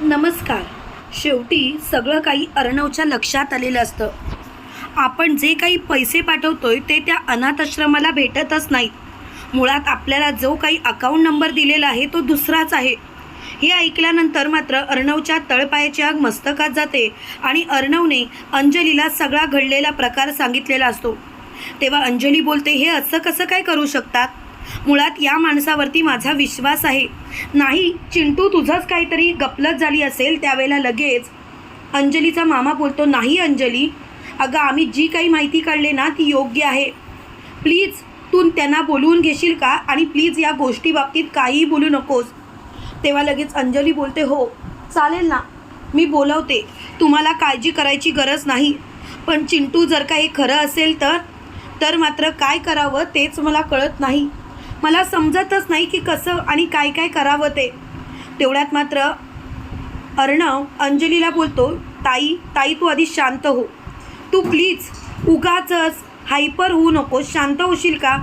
नमस्कार. शेवटी सगळं काही अर्णवच्या लक्षात आलेलं असतं. आपण जे काही पैसे पाठवतोय ते त्या अनाथाश्रमाला भेटतच नाहीत. मुळात आपल्याला जो काही अकाउंट नंबर दिलेला आहे तो दुसराच आहे. हे ऐकल्यानंतर मात्र अर्णवच्या तळपायाची आग मस्तकात जाते आणि अर्णवने अंजलीला सगळा घडलेला प्रकार सांगितलेला असतो. तेव्हा अंजली बोलते हे असं कसं काय करू शकतात? मुळात या माणसावरती माझा विश्वास आहे. नाही चिंटू तुझंच काहीतरी गपलत झाली असेल त्यावेळेला लगेच. अंजलीचा मामा बोलतो नाही अंजली. अगं आम्ही जी काही माहिती काढले ना ती योग्य आहे. प्लीज तू त्यांना बोलवून घेशील का? आणि प्लीज या गोष्टी बाबतीत काहीही बोलू नकोस. तेव्हा लगेच अंजली बोलते हो चालेल ना मी बोलवते. तुम्हाला काळजी करायची गरज नाही. पण चिंटू जर का हे खरं असेल तर तर मात्र काय करावं तेच मला कळत नाही. मला समजतच नाही की कसं आणि काय काय करावं ते. तेवढ्यात मात्र अर्णव अंजलीला बोलतो ताई ताई तू आधी शांत हो. तू प्लीज उगाच हायपर होऊ नको शांत होशील का?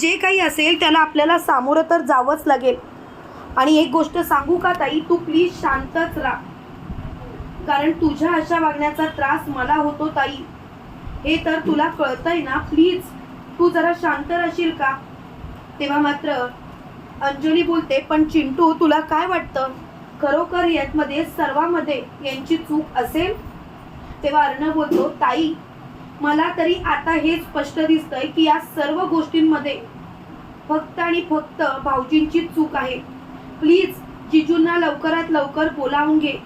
जे काही असेल त्याला आपल्याला सामोरं तर जावंच लागेल. आणि एक गोष्ट सांगू का ताई? तू प्लीज शांतच राहा. कारण तुझ्या अशा वागण्याचा त्रास मला होतो ताई. हे तर तुला कळतंय ना? प्लीज तू जरा शांत राहशील का? तेव्हा मात्र अंजली बोलते पण चिंटू तुला काय वाटतं? खरोखर यामध्ये सर्वांमध्ये यांची चूक असेल? तेव्हा अर्णव बोलतो ताई मला तरी आता हे स्पष्ट दिसतंय की या सर्व गोष्टींमध्ये फक्त आणि फक्त भाऊजींची चूक आहे. प्लीज जिजूंना लवकरात लवकर बोलावून घे.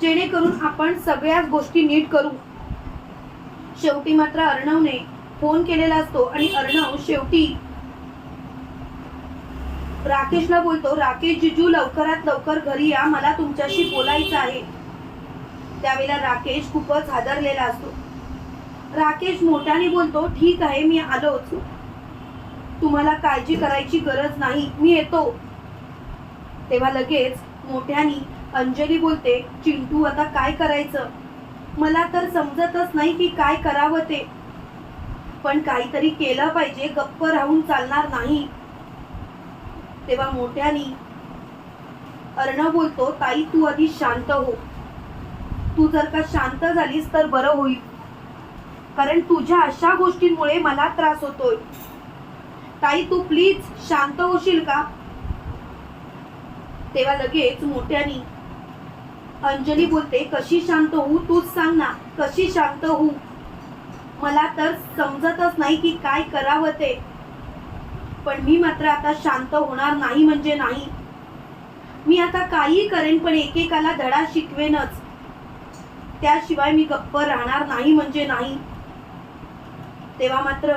जेणेकरून आपण सगळ्याच गोष्टी नीट करू. शेवटी मात्र अर्णवने फोन केलेला असतो आणि अर्णव शेवटी राकेशला बोलतो राकेश जिजू लवकरात लवकर घरी या मला तुमच्याशी बोलायचं आहे. त्यावेळेला राकेश खूपच हादरलेला असतो. राकेश मोठ्याने बोलतो ठीक आहे मी आलोच. तुम्हाला काळजी करायची गरज नाही मी येतो. तेव्हा लगेच मोठ्यानी अंजली बोलते चिंटू आता काय करायचं? मला तर समजतच नाही की काय करावं ते. पण काहीतरी केलं पाहिजे गप्प राहून चालणार नाही. तेव्हा मोठ्यानी अर्णव बोलतो ताई तू आधी शांत हो. तू जर का शांत झालीस तर बरं होईल. कारण तुझ्या अशा गोष्टींमुळे मला त्रास होतोय. ताई तू प्लीज शांत होशील का? तेव्हा लगेच मोठ्यानी अंजली बोलते कशी शांत होऊ? तूच सांग ना कशी शांत होऊ? मला तर समजतच नाही की काय करावं ते. पण मी मात्र आता शांत होणार नाही म्हणजे नाही. मी आता काही करेन पण एकेकाला धडा शिकवेनच. त्याशिवाय मी गप्प राहणार नाही म्हणजे नाही. तेव्हा मात्र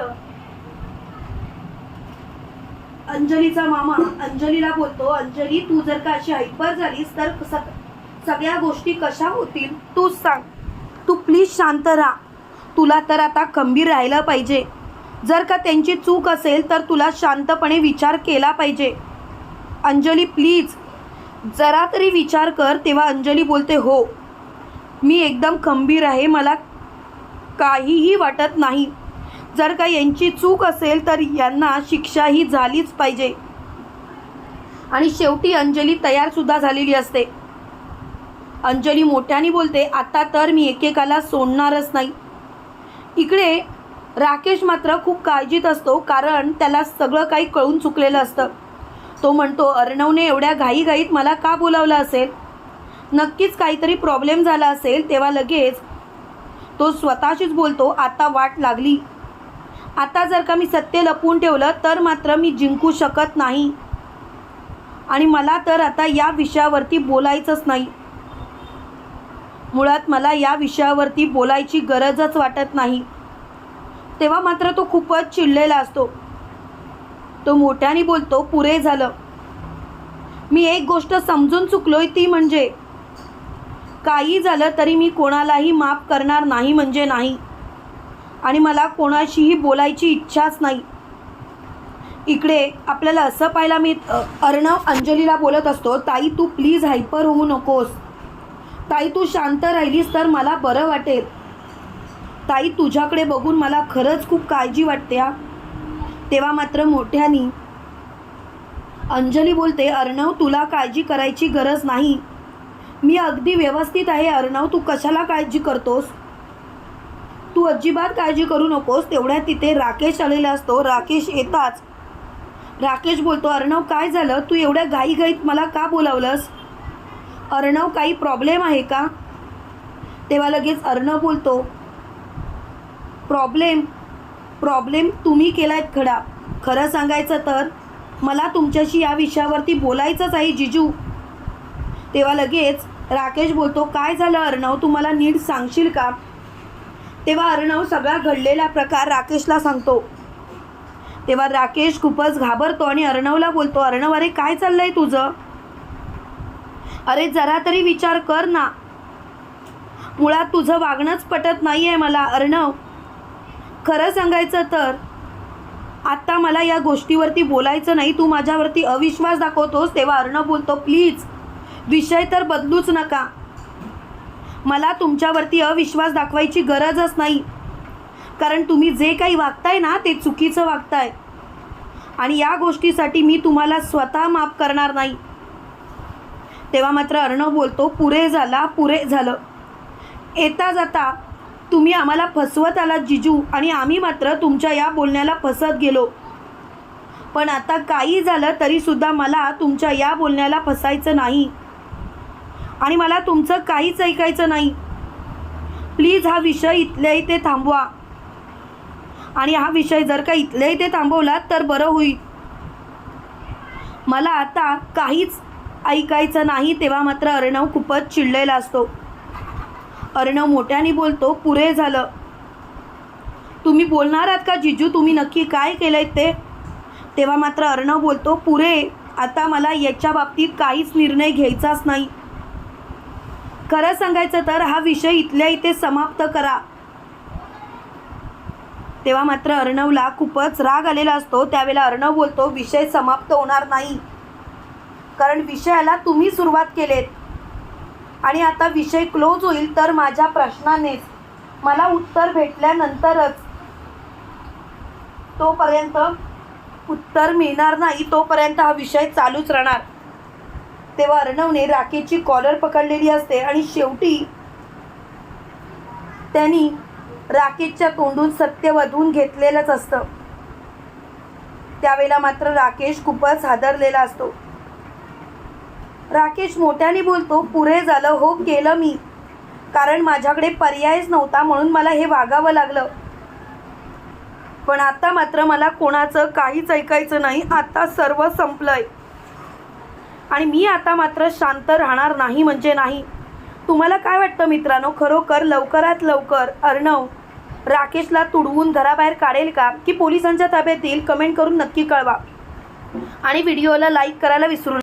अंजलीचा मामा अंजलीला बोलतो अंजली तू जर का अशी हायपर झालीस तर सगळ्या गोष्टी कशा होतील? तूच सांग. तू प्लीज शांत राहा. तुला तर आता खंबीर राहिलं पाहिजे. जर का त्यांची चूक असेल तर तुला शांतपणे विचार केला पाहिजे. अंजली प्लीज. जरा तरी विचार कर तेव्हा अंजली बोलते हो. मी एकदम खंबीर आहे मला काहीही वाटत नाही. जर का यांची चूक असेल तर यांना शिक्षा ही झालीच पाहिजे. आणि शेवटी अंजली तयारसुद्धा झालेली असते. अंजली मोठ्याने बोलते आता तर मी एकेकाला सोडणारच नाही. इकडे राकेश मात्र खूप काळजीत असतो कारण त्याला सगळं काही कळून चुकलेलं असतं. तो म्हणतो अर्णवने एवढ्या घाईघाईत मला का बोलावलं असेल? नक्कीच काहीतरी प्रॉब्लेम झाला असेल तेव्हा लगेच तो स्वतःशीच बोलतो आता वाट लागली. आता जर का मी सत्य लपवून ठेवलं तर मात्र मी जिंकू शकत नाही. आणि मला तर आता या विषयावरती बोलायचंच नाही. मुळात मला या विषयावरती बोलायची गरजच वाटत नाही. तेव्हा मात्र तो खूपच चिडलेला असतो. तो मोठ्याने बोलतो पुरे झालं. मी एक गोष्ट समजून चुकलोय ती म्हणजे काही झालं तरी मी कोणालाही माफ करणार नाही म्हणजे नाही. आणि मला कोणाशीही बोलायची इच्छाच नाही. इकडे आपल्याला असं पाहायला मी अर्णव अंजलीला बोलत असतो ताई तू प्लीज हायपर होऊ नकोस. ताई तू शांत राहिलीस तर मला बरं वाटेल. ताई तुझ्याकडे बघून मला खरंच खूप काळजी वाटते तेव्हा मात्र मोठ्यानी अंजली बोलते अर्णव तुला काळजी करायची गरज नाही. मी अगदी व्यवस्थित आहे अर्णव तू कशाला काळजी करतोस? तू अजिबात काळजी करू नकोस तेवढ्या तिथे राकेश आलेला असतो राकेश येताच. राकेश बोलतो अर्णव काय झालं? तू एवढ्या घाईघाईत मला का बोलावलंस? अर्णव काही प्रॉब्लेम आहे का? तेव्हा लगेच अर्णव बोलतो प्रॉब्लेम प्रॉब्लेम तुम्ही केलायत खडा. खरं सांगायचं तर मला तुमच्याशी या विषयावरती बोलायचंच आहे जिजू. तेव्हा लगेच राकेश बोलतो काय झालं अर्णव? तू मला नीट सांगशील का? तेव्हा अर्णव सगळा घडलेला प्रकार राकेशला सांगतो. तेव्हा राकेश खूपच घाबरतो आणि अर्णवला बोलतो अर्णव अरे काय चाललंय तुझं? अरे जरा तरी विचार कर ना. मुळात तुझं वागणंच पटत नाही आहे मला अर्णव. खरं सांगायचं तर आत्ता मला या गोष्टीवरती बोलायचं नाही तू माझ्यावरती अविश्वास दाखवतोस तेव्हा अर्णव बोलतो प्लीज विषय तर बदलूच नका. मला तुमच्यावरती अविश्वास दाखवायची गरजच नाही. कारण तुम्ही जे काही वागताय ना ते चुकीचं वागताय. आणि या गोष्टीसाठी मी तुम्हाला स्वतः माफ करणार नाही. तेव्हा मात्र अर्णव बोलतो पुरे झाला पुरे झालं. येता जाता तुम्ही आम्हाला फसवत आलात जिजू. आणि आम्ही मात्र तुमच्या या बोलण्याला फसत गेलो. पण आता काही झालं तरीसुद्धा मला तुमच्या या बोलण्याला फसायचं नाही. आणि मला तुमचं काहीच ऐकायचं नाही. प्लीज हा विषय इथल्या इथे थांबवा. आणि हा विषय जर का इथल्या इथे थांबवला तर बरं होईल. मला आता काहीच ऐकायचं नाही तेव्हा मात्र अर्णव खूपच चिडलेला असतो. अर्णव मोठ्याने बोलतो पुरे झालं. तुम्ही बोलणार आहात का जिजू? तुम्ही नक्की काय केलंय ते? तेव्हा मात्र अर्णव बोलतो पुरे आता मला याच्या बाबतीत काहीच निर्णय घ्यायचाच नाही. खरं सांगायचं तर हा विषय इथल्या इथे समाप्त करा. तेव्हा मात्र अर्णवला खूपच राग आलेला असतो. त्यावेळेला अर्णव बोलतो विषय समाप्त होणार नाही. कारण विषयाला तुम्ही सुरुवात केलेत. आणि आता विषय क्लोज होईल तर माझ्या प्रश्नानेच. मला उत्तर भेटल्यानंतरच तोपर्यंत उत्तर मिळणार नाही तोपर्यंत हा विषय चालूच राहणार. तेव्हा अर्णवने राकेशची कॉलर पकडलेली असते आणि शेवटी त्यांनी राकेशच्या तोंडून सत्य वधवून घेतलेलंच असतं. त्यावेळेला मात्र राकेश खूपच हादरलेला असतो. राकेश मोठ्याने बोलतो पुरे झालं हो केलं मी. कारण माझ्याकडे पर्यायच नव्हता म्हणून मला हे वागावं लागलं. पण आता मात्र मला कोणाचं काहीच ऐकायचं नाही. आता सर्व संपलंय. आणि मी आता मात्र शांत राहणार नाही म्हणजे नाही. तुम्हाला काय वाटतं मित्रांनो? खरोखर लवकरात लवकर अर्णव राकेशला तुडवून घराबाहेर काढेल का? की पोलिसांच्या ताब्यात येईल कमेंट करून नक्की कळवा. आणि व्हिडिओला लाईक करायला विसरू